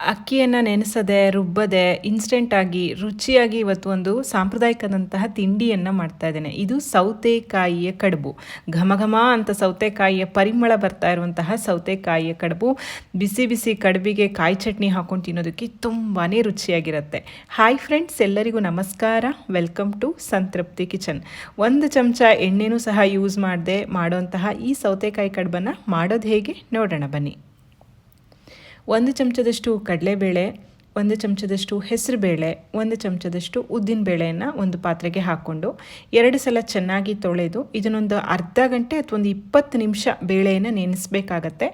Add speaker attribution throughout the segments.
Speaker 1: ಅಕ್ಕಿಯನ್ನು ನೆನೆಸದೆ, ರುಬ್ಬದೆ ಇನ್ಸ್ಟೆಂಟಾಗಿ ರುಚಿಯಾಗಿ ಇವತ್ತು ಒಂದು ಸಾಂಪ್ರದಾಯಿಕದಂತಹ ತಿಂಡಿಯನ್ನು ಮಾಡ್ತಾ ಇದ್ದೇನೆ. ಇದು ಸೌತೆಕಾಯಿಯ ಕಡುಬು. ಘಮ ಘಮ ಅಂತ ಸೌತೆಕಾಯಿಯ ಪರಿಮಳ ಬರ್ತಾ ಇರುವಂತಹ ಸೌತೆಕಾಯಿಯ ಕಡುಬು. ಬಿಸಿ ಬಿಸಿ ಕಡುಬಿಗೆ ಕಾಯಿ ಚಟ್ನಿ ಹಾಕೊಂಡು ತಿನ್ನೋದಕ್ಕೆ ತುಂಬಾ ರುಚಿಯಾಗಿರುತ್ತೆ. ಹಾಯ್ ಫ್ರೆಂಡ್ಸ್ ಎಲ್ಲರಿಗೂ ನಮಸ್ಕಾರ. Welcome to Santrupti kitchen. ಒಂದು ಚಮಚ ಎಣ್ಣೆನೂ ಸಹ ಯೂಸ್ ಮಾಡದೆ, ಮಾಡುವಂತಹ ಈ ಸೌತೆಕಾಯಿ ಕಡುಬನ್ನು ಮಾಡೋದು ಹೇಗೆ? ನೋಡೋಣ ಬನ್ನಿ. ಒಂದು ಚಮಚದಷ್ಟು ಕಡಲೆಬೇಳೆ ಒಂದು ಚಮಚದಷ್ಟು ಹೆಸರುಬೇಳೆ ಒಂದು ಚಮಚದಷ್ಟು ಉದ್ದಿನ ಬೇಳೆಯನ್ನು ಒಂದು ಪಾತ್ರೆಗೆ ಹಾಕ್ಕೊಂಡು ಎರಡು ಸಲ ಚೆನ್ನಾಗಿ ತೊಳೆದು ಇದನ್ನೊಂದು ಅರ್ಧ ಗಂಟೆ ಅಥವಾ ಒಂದು ಇಪ್ಪತ್ತು ನಿಮಿಷ ಬೇಳೆಯನ್ನು ನೆನೆಸ್ಬೇಕಾಗತ್ತೆ.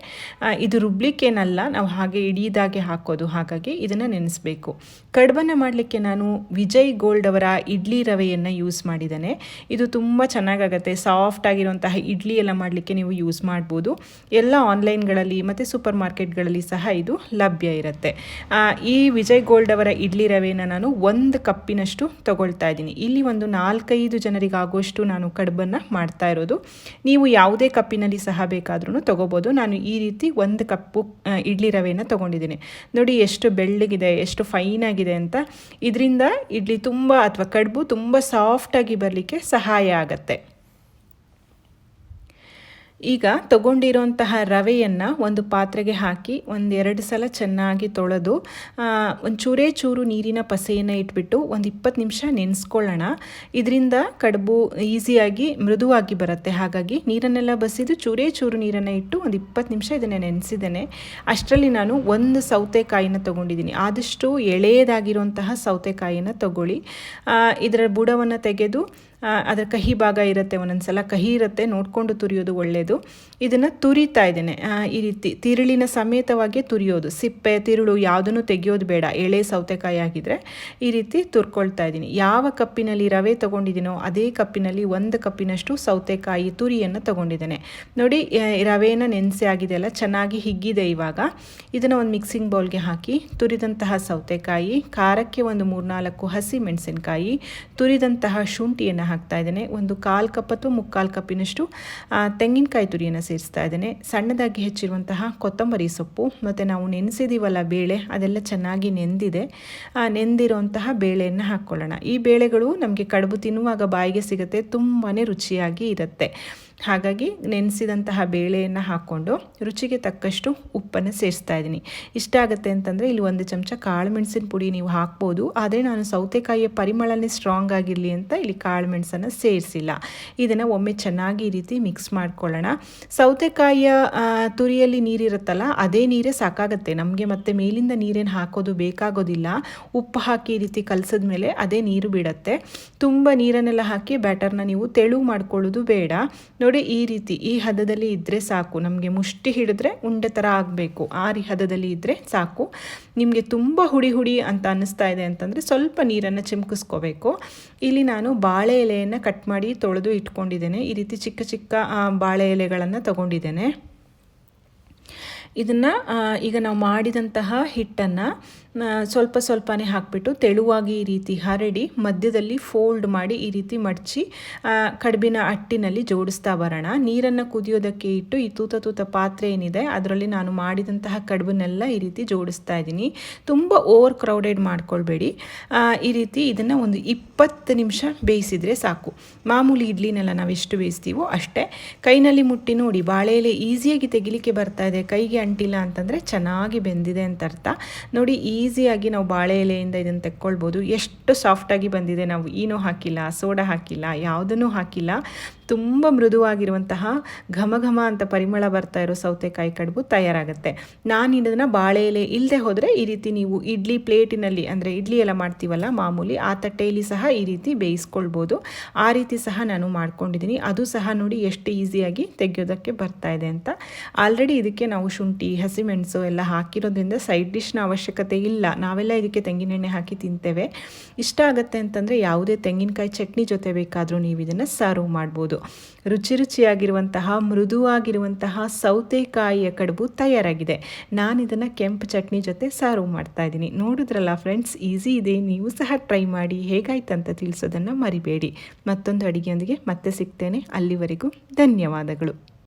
Speaker 1: ಇದು ರುಬ್ಲಿಕ್ಕೇನಲ್ಲ, ನಾವು ಹಾಗೆ ಇಡೀದಾಗೆ ಹಾಕೋದು, ಹಾಗಾಗಿ ಇದನ್ನು ನೆನೆಸಬೇಕು. ಕಡುಬನ್ನು ಮಾಡಲಿಕ್ಕೆ ನಾನು ವಿಜಯ್ ಗೋಲ್ಡ್ ಅವರ ಇಡ್ಲಿ ರವೆಯನ್ನು ಯೂಸ್ ಮಾಡಿದ್ದೇನೆ. ಇದು ತುಂಬ ಚೆನ್ನಾಗಾಗತ್ತೆ. ಸಾಫ್ಟ್ ಆಗಿರುವಂತಹ ಇಡ್ಲಿ ಎಲ್ಲ ಮಾಡಲಿಕ್ಕೆ ನೀವು ಯೂಸ್ ಮಾಡ್ಬೋದು. ಎಲ್ಲ ಆನ್ಲೈನ್ಗಳಲ್ಲಿ ಮತ್ತು ಸೂಪರ್ ಮಾರ್ಕೆಟ್ಗಳಲ್ಲಿ ಸಹ ಇದು ಲಭ್ಯ ಇರುತ್ತೆ. ಈ ವಿಜಯ್ ಗೋಲ್ಡ್ ಅವರ ಇಡ್ಲಿ ರವೆನ ನಾನು ಒಂದು ಕಪ್ಪಿನಷ್ಟು ತಗೊಳ್ತಾ ಇದ್ದೀನಿ. ಇಲ್ಲಿ ಒಂದು ನಾಲ್ಕೈದು ಜನರಿಗಾಗುವಷ್ಟು ನಾನು ಕಡುಬನ್ನು ಮಾಡ್ತಾ ಇರೋದು. ನೀವು ಯಾವುದೇ ಕಪ್ಪಿನಲ್ಲಿ ಸಹ ಬೇಕಾದ್ರೂ ತೊಗೋಬೋದು. ನಾನು ಈ ರೀತಿ ಒಂದು ಕಪ್ಪು ಇಡ್ಲಿ ರವೆಯನ್ನು ತೊಗೊಂಡಿದ್ದೀನಿ. ನೋಡಿ ಎಷ್ಟು ಬೆಳ್ಳಗಿದೆ, ಎಷ್ಟು ಫೈನ್ ಆಗಿದೆ ಅಂತ. ಇದರಿಂದ ಇಡ್ಲಿ ತುಂಬ ಅಥವಾ ಕಡುಬು ತುಂಬ ಸಾಫ್ಟಾಗಿ ಬರಲಿಕ್ಕೆ ಸಹಾಯ ಆಗತ್ತೆ. ಈಗ ತಗೊಂಡಿರೋಂತಹ ರವೆಯನ್ನು ಒಂದು ಪಾತ್ರೆಗೆ ಹಾಕಿ ಒಂದೆರಡು ಸಲ ಚೆನ್ನಾಗಿ ತೊಳೆದು ಒಂದು ಚೂರೇ ಚೂರು ನೀರಿನ ಪಸೆಯನ್ನು ಇಟ್ಬಿಟ್ಟು ಒಂದು ಇಪ್ಪತ್ತು ನಿಮಿಷ ನೆನೆಸ್ಕೊಳ್ಳೋಣ. ಇದರಿಂದ ಕಡುಬು ಈಸಿಯಾಗಿ ಮೃದುವಾಗಿ ಬರುತ್ತೆ. ಹಾಗಾಗಿ ನೀರನ್ನೆಲ್ಲ ಬಸಿದು ಚೂರೇ ಚೂರು ನೀರನ್ನು ಇಟ್ಟು ಒಂದು ಇಪ್ಪತ್ತು ನಿಮಿಷ ಇದನ್ನು ನೆನೆಸಿದ್ದೇನೆ. ಅಷ್ಟರಲ್ಲಿ ನಾನು ಒಂದು ಸೌತೆಕಾಯಿನ ತೊಗೊಂಡಿದ್ದೀನಿ. ಆದಷ್ಟು ಎಳೆಯದಾಗಿರುವಂತಹ ಸೌತೆಕಾಯಿನ ತಗೊಳ್ಳಿ. ಇದರ ಬುಡವನ್ನು ತೆಗೆದು ಅದರ ಕಹಿ ಭಾಗ ಇರುತ್ತೆ. ಒಂದೊಂದು ಸಲ ಕಹಿ ಇರುತ್ತೆ. ನೋಡಿಕೊಂಡು ತುರಿಯೋದು ಒಳ್ಳೆಯದು ಇದನ್ನು ತುರಿತಾ ಇದ್ದೇನೆ. ಈ ರೀತಿ ತಿರುಳಿನ ಸಮೇತವಾಗಿ ತುರಿಯೋದು. ಸಿಪ್ಪೆ, ತಿರುಳು ಯಾವುದನ್ನು ತೆಗೆಯೋದು ಬೇಡ. ಎಳೆ, ಸೌತೆಕಾಯಿ ಆಗಿದ್ರೆ ಈ ರೀತಿ ತುರ್ಕೊಳ್ತಾ ಇದ್ದೀನಿ. ಯಾವ ಕಪ್ಪಿನಲ್ಲಿ ರವೆ ತೊಗೊಂಡಿದ್ದೀನೋ ಅದೇ ಕಪ್ಪಿನಲ್ಲಿ ಒಂದು ಕಪ್ಪಿನಷ್ಟು ಸೌತೆಕಾಯಿ ತುರಿಯನ್ನು ತೊಗೊಂಡಿದ್ದೇನೆ. ನೋಡಿ ರವೆಯನ್ನು ನೆನೆಸಿ ಆಗಿದೆ ಅಲ್ಲ, ಚೆನ್ನಾಗಿ ಹಿಗ್ಗಿದೆ ಇವಾಗ. ಇದನ್ನು ಒಂದು ಮಿಕ್ಸಿಂಗ್ ಬೌಲ್ಗೆ ಹಾಕಿ ತುರಿದಂತಹ ಸೌತೆಕಾಯಿ, ಖಾರಕ್ಕೆ ಒಂದು ಮೂರ್ನಾಲ್ಕು ಹಸಿ ಮೆಣಸಿನಕಾಯಿ, ತುರಿದಂತಹ ಶುಂಠಿಯನ್ನು ಹಾಕ್ತಾ ಇದ್ದೇನೆ. ಒಂದು ಕಾಲು ಕಪ್ ಅಥವಾ ಮುಕ್ಕಾಲು ಕಪ್ಪಿನಷ್ಟು ತೆಂಗಿನಕಾಯಿ ತುರಿಯನ್ನು ಸೇರಿಸ್ತಾ ಇದ್ದೇನೆ. ಸಣ್ಣದಾಗಿ ಹೆಚ್ಚಿರುವಂತಹ ಕೊತ್ತಂಬರಿ ಸೊಪ್ಪು, ಮತ್ತು ನಾವು ನೆನೆಸಿದೀವಲ್ಲ ಬೇಳೆ, ಅದೆಲ್ಲ ಚೆನ್ನಾಗಿ ನೆಂದಿದೆ. ನೆಂದಿರುವಂತಹ ಬೇಳೆಯನ್ನು ಹಾಕ್ಕೊಳ್ಳೋಣ. ಈ ಬೇಳೆಗಳು ನಮಗೆ ಕಡುಬು ತಿನ್ನುವಾಗ ಬಾಯಿಗೆ ಸಿಗುತ್ತೆ ತುಂಬಾ ರುಚಿಯಾಗಿ ಇರುತ್ತೆ. ಹಾಗಾಗಿ ನೆನೆಸಿದಂತಹ ಬೇಳೆಯನ್ನು ಹಾಕ್ಕೊಂಡು ರುಚಿಗೆ ತಕ್ಕಷ್ಟು ಉಪ್ಪನ್ನು ಸೇರಿಸ್ತಾ ಇದ್ದೀನಿ. ಇಷ್ಟ ಆಗುತ್ತೆ ಅಂತಂದರೆ ಇಲ್ಲಿ ಒಂದು ಚಮಚ ಕಾಳು ಮೆಣಸಿನ ಪುಡಿ ನೀವು ಹಾಕ್ಬೋದು. ಆದರೆ ನಾನು ಸೌತೆಕಾಯಿಯ ಪರಿಮಳನೇ ಸ್ಟ್ರಾಂಗ್ ಆಗಿರಲಿ ಅಂತ ಇಲ್ಲಿ ಕಾಳು ಮೆಣಸನ್ನು ಸೇರಿಸಿಲ್ಲ. ಇದನ್ನು ಒಮ್ಮೆ ಚೆನ್ನಾಗಿ ಈ ರೀತಿ ಮಿಕ್ಸ್ ಮಾಡ್ಕೊಳ್ಳೋಣ. ಸೌತೆಕಾಯಿಯ ತುರಿಯಲ್ಲಿ ನೀರಿರುತ್ತಲ್ಲ, ಅದೇ ನೀರೇ ಸಾಕಾಗುತ್ತೆ. ನಮಗೆ ಮತ್ತೆ ಮೇಲಿಂದ ನೀರೇನು ಹಾಕೋದು ಬೇಕಾಗೋದಿಲ್ಲ. ಉಪ್ಪು ಹಾಕಿ ಈ ರೀತಿ ಕಲಸಿದ ಮೇಲೆ ಅದೇ ನೀರು ಬಿಡುತ್ತೆ. ತುಂಬ ನೀರನ್ನೆಲ್ಲ ಹಾಕಿ ಬ್ಯಾಟರ್ನ ನೀವು ತೆಳು ಮಾಡ್ಕೊಳ್ಳೋದು ಬೇಡ. ನೋಡಿ ಈ ರೀತಿ, ಈ ಹದದಲ್ಲಿ ಇದ್ದರೆ ಸಾಕು. ನಮಗೆ ಮುಷ್ಟಿ ಹಿಡಿದ್ರೆ ಉಂಡೆ ಥರ ಆಗಬೇಕು. ಆ ರೀ ಹದದಲ್ಲಿ ಇದ್ದರೆ ಸಾಕು. ನಿಮಗೆ ತುಂಬ ಹುಡಿ ಹುಡಿ ಅಂತ ಅನ್ನಿಸ್ತಾ ಇದೆ ಅಂತಂದರೆ ಸ್ವಲ್ಪ ನೀರನ್ನು ಚಿಮ್ಕಿಸ್ಕೋಬೇಕು. ಇಲ್ಲಿ ನಾನು ಬಾಳೆ ಎಲೆಯನ್ನು ಕಟ್ ಮಾಡಿ ತೊಳೆದು ಇಟ್ಕೊಂಡಿದ್ದೇನೆ. ಈ ರೀತಿ ಚಿಕ್ಕ ಚಿಕ್ಕ ಬಾಳೆ ಎಲೆಗಳನ್ನು ತಗೊಂಡಿದ್ದೇನೆ. ಇದನ್ನು ಈಗ ನಾವು ಮಾಡಿದಂತಹ ಹಿಟ್ಟನ್ನು ಸ್ವಲ್ಪ ಸ್ವಲ್ಪನೇ ಹಾಕಿಬಿಟ್ಟು ತೆಳುವಾಗಿ ಈ ರೀತಿ ಹರಡಿ ಮಧ್ಯದಲ್ಲಿ ಫೋಲ್ಡ್ ಮಾಡಿ ಈ ರೀತಿ ಮಡಚಿ ಕಡುಬಿನ ಅಟ್ಟಿನಲ್ಲಿ ಜೋಡಿಸ್ತಾ ಬರೋಣ. ನೀರನ್ನು ಕುದಿಯೋದಕ್ಕೆ ಇಟ್ಟು ಈ ತೂತ ತೂತ ಪಾತ್ರೆ ಏನಿದೆ, ಅದರಲ್ಲಿ ನಾನು ಮಾಡಿದಂತಹ ಕಡುಬನ್ನೆಲ್ಲ ಈ ರೀತಿ ಜೋಡಿಸ್ತಾ ಇದ್ದೀನಿ. ತುಂಬ ಓವರ್ ಕ್ರೌಡೆಡ್ ಮಾಡ್ಕೊಳ್ಬೇಡಿ. ಈ ರೀತಿ ಇದನ್ನು ಒಂದು ಇಪ್ಪತ್ತು ನಿಮಿಷ ಬೇಯಿಸಿದರೆ ಸಾಕು. ಮಾಮೂಲಿ ಇಡ್ಲಿನೆಲ್ಲ ನಾವು ಎಷ್ಟು ಬೇಯಿಸ್ತೀವೋ ಅಷ್ಟೇ. ಕೈನಲ್ಲಿ ಮುಟ್ಟಿ ನೋಡಿ ಬಾಳೆ ಎಲೆ ಈಸಿಯಾಗಿ ತೆಗಿಲಿಕ್ಕೆ ಬರ್ತಾ ಇದೆ. ಕೈಗೆ ಅಂಟಿಲ್ಲ ಅಂತಂದರೆ ಚೆನ್ನಾಗಿ ಬೆಂದಿದೆ ಅಂತ ಅರ್ಥ. ನೋಡಿ, ಈ ಈಸಿಯಾಗಿ ನಾವು ಬಾಳೆ ಎಲೆಯಿಂದ ಇದನ್ನು ತೆಕ್ಕೊಳ್ಬೋದು. ಎಷ್ಟು ಸಾಫ್ಟಾಗಿ ಬಂದಿದೆ ನಾವು ಏನೂ ಹಾಕಿಲ್ಲ, ಸೋಡಾ ಹಾಕಿಲ್ಲ, ಯಾವುದನ್ನು ಹಾಕಿಲ್ಲ. ತುಂಬ ಮೃದುವಾಗಿರುವಂತಹ ಘಮ ಘಮ ಅಂತ ಪರಿಮಳ ಬರ್ತಾ ಇರೋ ಸೌತೆಕಾಯಿ ಕಡುಬು ತಯಾರಾಗುತ್ತೆ. ನಾನು ಇದನ್ನು ಬಾಳೆ ಎಲೆ ಇಲ್ಲದೆ ಹೋದರೆ ಈ ರೀತಿ ನೀವು ಇಡ್ಲಿ ಪ್ಲೇಟಿನಲ್ಲಿ ಅಂದರೆ ಇಡ್ಲಿ ಎಲ್ಲ ಮಾಡ್ತೀವಲ್ಲ ಮಾಮೂಲಿ ಆ ತಟ್ಟೆಯಲ್ಲಿ ಸಹ ಈ ರೀತಿ ಬೇಯಿಸ್ಕೊಳ್ಬೋದು. ಆ ರೀತಿ ಸಹ ನಾನು ಮಾಡ್ಕೊಂಡಿದ್ದೀನಿ. ಅದು ಸಹ ನೋಡಿ ಎಷ್ಟು ಈಸಿಯಾಗಿ ತೆಗೆಯೋದಕ್ಕೆ ಬರ್ತಾ ಇದೆ ಅಂತ. ಆಲ್ರೆಡಿ ಇದಕ್ಕೆ ನಾವು ಶುಂಠಿ, ಹಸಿಮೆಣಸು ಎಲ್ಲ ಹಾಕಿರೋದ್ರಿಂದ ಸೈಡ್ ಡಿಶ್ನ ಅವಶ್ಯಕತೆ ಇಲ್ಲ. ನಾವೆಲ್ಲ ಇದಕ್ಕೆ ತೆಂಗಿನೆಣ್ಣೆ ಹಾಕಿ ತಿಂತೇವೆ. ಇಷ್ಟ ಆಗುತ್ತೆ ಅಂತಂದರೆ ಯಾವುದೇ ತೆಂಗಿನಕಾಯಿ ಚಟ್ನಿ ಜೊತೆ ಬೇಕಾದರೂ ನೀವು ಇದನ್ನು ಸರ್ವ್ ಮಾಡ್ಬೋದು. ರುಚಿ ರುಚಿಯಾಗಿರುವಂತಹ, ಮೃದುವಾಗಿರುವಂತಹ ಸೌತೆಕಾಯಿಯ ಕಡುಬು ತಯಾರಾಗಿದೆ. ನಾನು ಇದನ್ನು ಕೆಂಪು ಚಟ್ನಿ ಜೊತೆ ಸರ್ವ್ ಮಾಡ್ತಾ ಇದ್ದೀನಿ. ನೋಡಿದ್ರಲ್ಲ ಫ್ರೆಂಡ್ಸ್, ಈಸಿ ಇದೆ, ನೀವು ಸಹ ಟ್ರೈ ಮಾಡಿ. ಹೇಗಾಯ್ತು ಅಂತ ತಿಳಿಸೋದನ್ನು ಮರಿಬೇಡಿ. ಮತ್ತೊಂದು ಅಡುಗೆಯೊಂದಿಗೆ ಮತ್ತೆ ಸಿಗ್ತೇನೆ. ಅಲ್ಲಿವರೆಗೂ ಧನ್ಯವಾದಗಳು.